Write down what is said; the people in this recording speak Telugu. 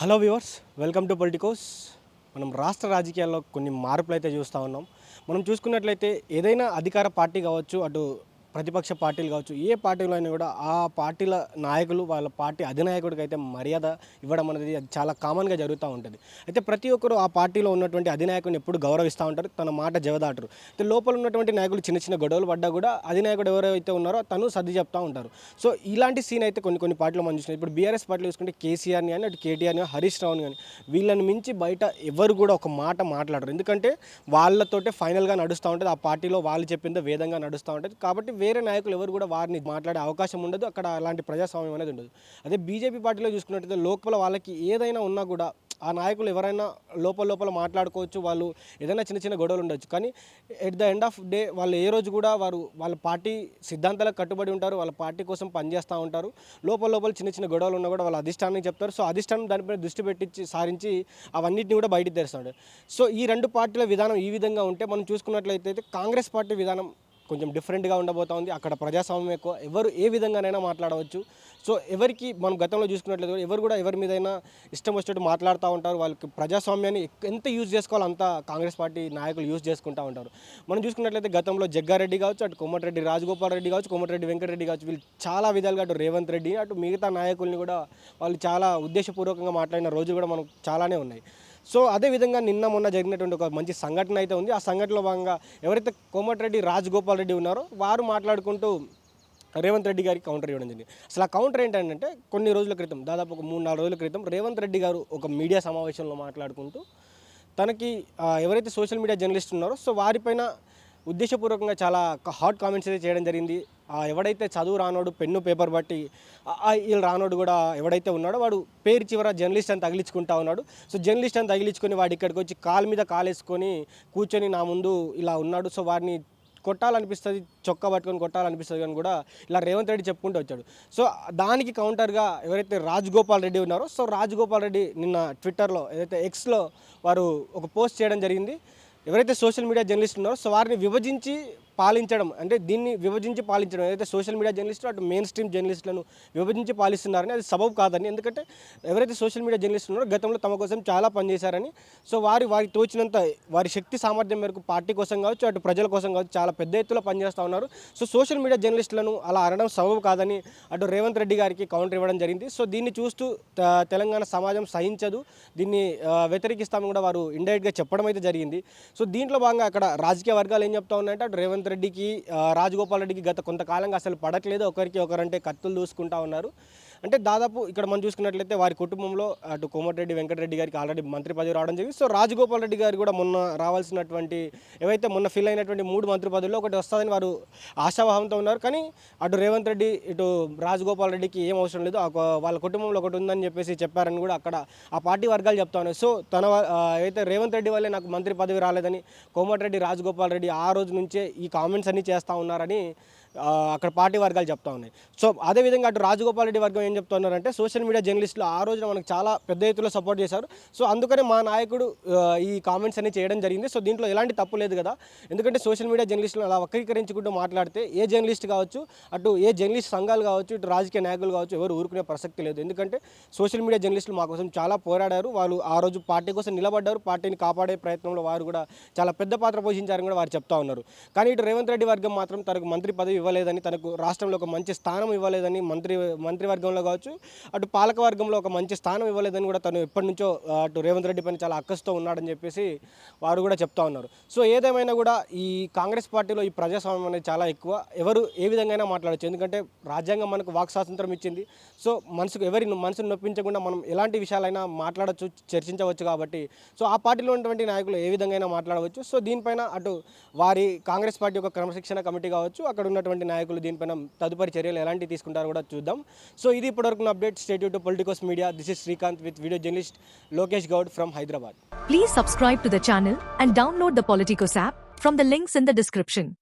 Hello viewers welcome to Politicos. మనం రాష్ట్ర రాజకీయాల్లో కొన్ని మార్పులు అయితే చూస్తూ ఉన్నాం. మనం చూసుకున్నట్లయితే ఏదైనా అధికార పార్టీ కావచ్చు అటు ప్రతిపక్ష పార్టీలు కావచ్చు ఏ పార్టీలో అయినా కూడా ఆ పార్టీల నాయకులు వాళ్ళ పార్టీ అధినాయకుడికి అయితే మర్యాద ఇవ్వడం అనేది చాలా కామన్గా జరుగుతూ ఉంటుంది. అయితే ప్రతి ఒక్కరు ఆ పార్టీలో ఉన్నటువంటి అధినాయకుని ఎప్పుడు గౌరవిస్తూ ఉంటారు? తన మాట జవదాటరు. అయితే లోపల ఉన్నటువంటి నాయకులు చిన్న చిన్న గొడవలు పడ్డా కూడా అధినాయకుడు ఎవరైతే ఉన్నారో తను సర్ది చెప్తూ ఉంటారు. సో ఇలాంటి సీన్ అయితే కొన్ని కొన్ని పార్టీలు మనం చూసినాం ఇప్పుడు బీఆర్ఎస్ పార్టీలు చూసుకుంటే కేసీఆర్ని కానీ అటు కేటీఆర్ని హరీష్ రావుని కానీ వీళ్ళని మించి బయట ఎవరు కూడా ఒక మాట మాట్లాడరు. ఎందుకంటే వాళ్ళతోటే ఫైనల్గా నడుస్తూ ఉంటుంది. ఆ పార్టీలో వాళ్ళు చెప్పిందో వేదంగా నడుస్తూ ఉంటుంది. కాబట్టి వేరే నాయకులు ఎవరు కూడా వారిని మాట్లాడే అవకాశం ఉండదు. అక్కడ అలాంటి ప్రజాస్వామ్యం అనేది ఉండదు. అదే బీజేపీ పార్టీలో చూసుకున్నట్టయితే లోపల వాళ్ళకి ఏదైనా ఉన్నా కూడా ఆ నాయకులు ఎవరైనా లోపల లోపల మాట్లాడుకోవచ్చు. వాళ్ళు ఏదైనా చిన్న చిన్న గొడవలు ఉండొచ్చు. కానీ at the end of day వాళ్ళు ఏ రోజు కూడా వారు వాళ్ళ పార్టీ సిద్ధాంతాలకు కట్టుబడి ఉంటారు. వాళ్ళ పార్టీ కోసం పనిచేస్తూ ఉంటారు. లోపల లోపల చిన్న చిన్న గొడవలు ఉన్నా కూడా వాళ్ళ అధిష్టానానికి చెప్తారు. సో అధిష్టానం దానిపై దృష్టి పెట్టించి సారించి అవన్నిటిని కూడా బయటికి తెరుస్తాడు. సో ఈ రెండు పార్టీల విధానం ఈ విధంగా ఉంటే మనం చూసుకున్నట్లయితే కాంగ్రెస్ పార్టీ విధానం కొంచెం డిఫరెంట్గా ఉండబోతా ఉంది. అక్కడ ప్రజాస్వామ్యం ఎక్కువ. ఎవరు ఏ విధంగానైనా మాట్లాడవచ్చు. సో ఎవరికి మనం గతంలో చూసుకున్నట్లయితే ఎవరు కూడా ఎవరి మీదైనా ఇష్టం వచ్చినట్టు మాట్లాడుతూ ఉంటారు. వాళ్ళకి ప్రజాస్వామ్యాన్ని ఎంత యూజ్ చేసుకోవాలో అంత కాంగ్రెస్ పార్టీ నాయకులు యూజ్ చేసుకుంటూ ఉంటారు. మనం చూసుకున్నట్లయితే గతంలో జగ్గారెడ్డి కావచ్చు అటు కొమ్మటిరెడ్డి రాజగోపాల్ రెడ్డి కావచ్చు కొమ్మటిరెడ్డి వెంకటరెడ్డి కావచ్చు వీళ్ళు చాలా విధాలుగా అటు రేవంత్ రెడ్డి అటు మిగతా నాయకుల్ని కూడా వాళ్ళు చాలా ఉద్దేశపూర్వకంగా మాట్లాడిన రోజులు కూడా మనకు చాలానే ఉన్నాయి. సో అదేవిధంగా నిన్న మొన్న జరిగినటువంటి ఒక మంచి సంఘటన అయితే ఉంది. ఆ సంఘటనలో భాగంగా ఎవరైతే కోమటిరెడ్డి రాజగోపాల్ రెడ్డి ఉన్నారో వారు మాట్లాడుకుంటూ రేవంత్ రెడ్డి గారికి కౌంటర్ ఇవ్వడం జరిగింది. అసలు ఆ కౌంటర్ ఏంటంటే కొన్ని రోజుల క్రితం దాదాపు ఒక మూడు నాలుగు రోజుల క్రితం రేవంత్ రెడ్డి గారు ఒక మీడియా సమావేశంలో మాట్లాడుకుంటూ తనకి ఎవరైతే సోషల్ మీడియా జర్నలిస్ట్ ఉన్నారో సో వారిపైన ఉద్దేశపూర్వకంగా చాలా హాట్ కామెంట్స్ అయితే చేయడం జరిగింది. ఎవడైతే చదువు రానోడు పెన్ను పేపర్ బట్టి వీళ్ళు రానోడు కూడా ఎవడైతే ఉన్నాడో వాడు పేరు చివర జర్నలిస్ట్ అని తగిలించుకుంటా ఉన్నాడు. సో జర్నలిస్ట్ అని తగిలించుకొని వాడు ఇక్కడికి వచ్చి కాలు మీద కాలేసుకొని కూర్చొని నా ముందు ఇలా ఉన్నాడు. సో వారిని కొట్టాలనిపిస్తుంది చొక్కా పట్టుకొని కొట్టాలనిపిస్తుంది కానీ కూడా ఇలా రేవంత్ రెడ్డి చెప్పుకుంటూ వచ్చాడు. సో దానికి కౌంటర్గా ఎవరైతే రాజగోపాల్ రెడ్డి ఉన్నారో సో రాజగోపాల్ రెడ్డి నిన్న ట్విట్టర్లో ఏదైతే ఎక్స్లో వారు ఒక పోస్ట్ చేయడం జరిగింది. ఎవరైతే సోషల్ మీడియా జర్నలిస్ట్ ఉన్నారో సో వారిని విభజించి పాలించడం అంటే దీన్ని విభజించి పాలించడం ఏదైతే సోషల్ మీడియా జర్నలిస్టులు అటు మెయిన్ స్ట్రీమ్ జర్నలిస్టులను విభజించి పాలిస్తున్నారని అది సబబు కాదని ఎందుకంటే ఎవరైతే సోషల్ మీడియా జర్నలిస్టులు ఉన్నారో గతంలో తమ కోసం చాలా పనిచేశారని సో వారి వారికి తోచినంత వారి శక్తి సామర్థ్యం మేరకు పార్టీ కోసం కావచ్చు అటు ప్రజల కోసం కావచ్చు చాలా పెద్ద ఎత్తులో పనిచేస్తూ ఉన్నారు. సో సోషల్ మీడియా జర్నలిస్టులను అలా అనడం సబబు కాదని అటు రేవంత్ రెడ్డి గారికి కౌంటర్ ఇవ్వడం జరిగింది. సో దీన్ని చూస్తూ తెలంగాణ సమాజం సహించదు. దీన్ని వ్యతిరేకిస్తామని కూడా వారు ఇండైరెక్ట్గా చెప్పడం అయితే జరిగింది. సో దీంట్లో భాగంగా అక్కడ రాజకీయ వర్గాలు ఏం చెప్తా ఉన్నాయంటే అటు రేవంత్ రెడ్డికి రాజగోపాల్ రెడ్డికి గత కొంతకాలంగా అసలు పడట్లేదు. ఒకరికి ఒకరంటే కత్తులు దూసుకుంటా ఉన్నారు. అంటే దాదాపు ఇక్కడ మనం చూసుకున్నట్లయితే వారి కుటుంబంలో అటు కోమటిరెడ్డి వెంకటరెడ్డి గారికి ఆల్రెడీ మంత్రి పదవి రావడం జరిగింది. సో రాజగోపాల్ రెడ్డి గారు కూడా మొన్న రావాల్సినటువంటి ఏవైతే మొన్న ఫిల్ అయినటువంటి మూడు మంత్రి పదవుల్లో ఒకటి వస్తుందని వారు ఆశాభావంతో ఉన్నారు. కానీ అటు రేవంత్ రెడ్డి ఇటు రాజగోపాల్ రెడ్డికి ఏం అవసరం లేదు. వాళ్ళ కుటుంబంలో ఒకటి ఉందని చెప్పేసి చెప్పారని కూడా అక్కడ ఆ పార్టీ వర్గాలు చెప్తా ఉన్నాయి. సో తన అయితే రేవంత్ రెడ్డి వల్లే నాకు మంత్రి పదవి రాలేదని కోమటిరెడ్డి రాజగోపాల్ రెడ్డి ఆ రోజు నుంచే ఈ కామెంట్స్ అన్నీ చేస్తూ ఉన్నారని అక్కడ పార్టీ వర్గాలు చెప్తా ఉన్నాయి. సో అదేవిధంగా అటు రాజగోపాల్ రెడ్డి వర్గం ఏం చెప్తున్నారంటే సోషల్ మీడియా జర్నలిస్టులు ఆ రోజున మనకు చాలా పెద్ద ఎత్తులో సపోర్ట్ చేశారు. సో అందుకనే మా నాయకుడు ఈ కామెంట్స్ అన్ని చేయడం జరిగింది. సో దీంట్లో ఎలాంటి తప్పు లేదు కదా. ఎందుకంటే సోషల్ మీడియా జర్నలిస్టులు అలా వక్రీకరించుకుంటూ మాట్లాడితే ఏ జర్నలిస్ట్ కావచ్చు అటు ఏ జర్నలిస్ట్ సంఘాలు కావచ్చు ఇటు రాజకీయ నాయకులు కావచ్చు ఎవరు ఊరుకునే ప్రసక్తి లేదు. ఎందుకంటే సోషల్ మీడియా జర్నలిస్టులు మా కోసం చాలా పోరాడారు. వాళ్ళు ఆ రోజు పార్టీ కోసం నిలబడ్డారు. పార్టీని కాపాడే ప్రయత్నంలో వారు కూడా చాలా పెద్ద పాత్ర పోషించారని కూడా వారు చెప్తా ఉన్నారు. కానీ ఇటు రేవంత్ రెడ్డి వర్గం మాత్రం తనకు మంత్రి పదవి ఇవ్వలేదని తనకు రాష్ట్రంలో ఒక మంచి స్థానం ఇవ్వలేదని మంత్రి మంత్రివర్గంలో కావచ్చు అటు పాలక వర్గంలో ఒక మంచి స్థానం ఇవ్వలేదని కూడా తను ఎప్పటి నుంచో అటు రేవంత్ రెడ్డి పైన చాలా అక్కస్తో ఉన్నాడని చెప్పేసి వారు కూడా చెప్తా ఉన్నారు. సో ఏదేమైనా కూడా ఈ కాంగ్రెస్ పార్టీలో ఈ ప్రజాస్వామ్యం అనేది చాలా ఎక్కువ. ఎవరు ఏ విధంగా మాట్లాడచ్చు. ఎందుకంటే రాజ్యాంగం మనకు వాక్ స్వాతంత్రం ఇచ్చింది. సో మనసుకు ఎవరి మనసును నొప్పించకుండా మనం ఎలాంటి విషయాలైనా మాట్లాడచ్చు చర్చించవచ్చు కాబట్టి. సో ఆ పార్టీలో ఉన్నటువంటి నాయకులు ఏ విధంగా మాట్లాడవచ్చు. సో దీనిపైన అటు వారి కాంగ్రెస్ పార్టీ యొక్క క్రమశిక్షణ కమిటీ కావచ్చు అక్కడ ఉన్నటువంటి నాయకులు దీనిపైన తదుపరి చర్యలు ఎలాంటివి తీసుకుంటారో కూడా చూద్దాం. సో ఇది ఇప్పటివరకు update state to Politicos media this is Srikanth with video journalist Lokesh Goud from Hyderabad Please subscribe to the channel and download the Politicos app from the links in the description.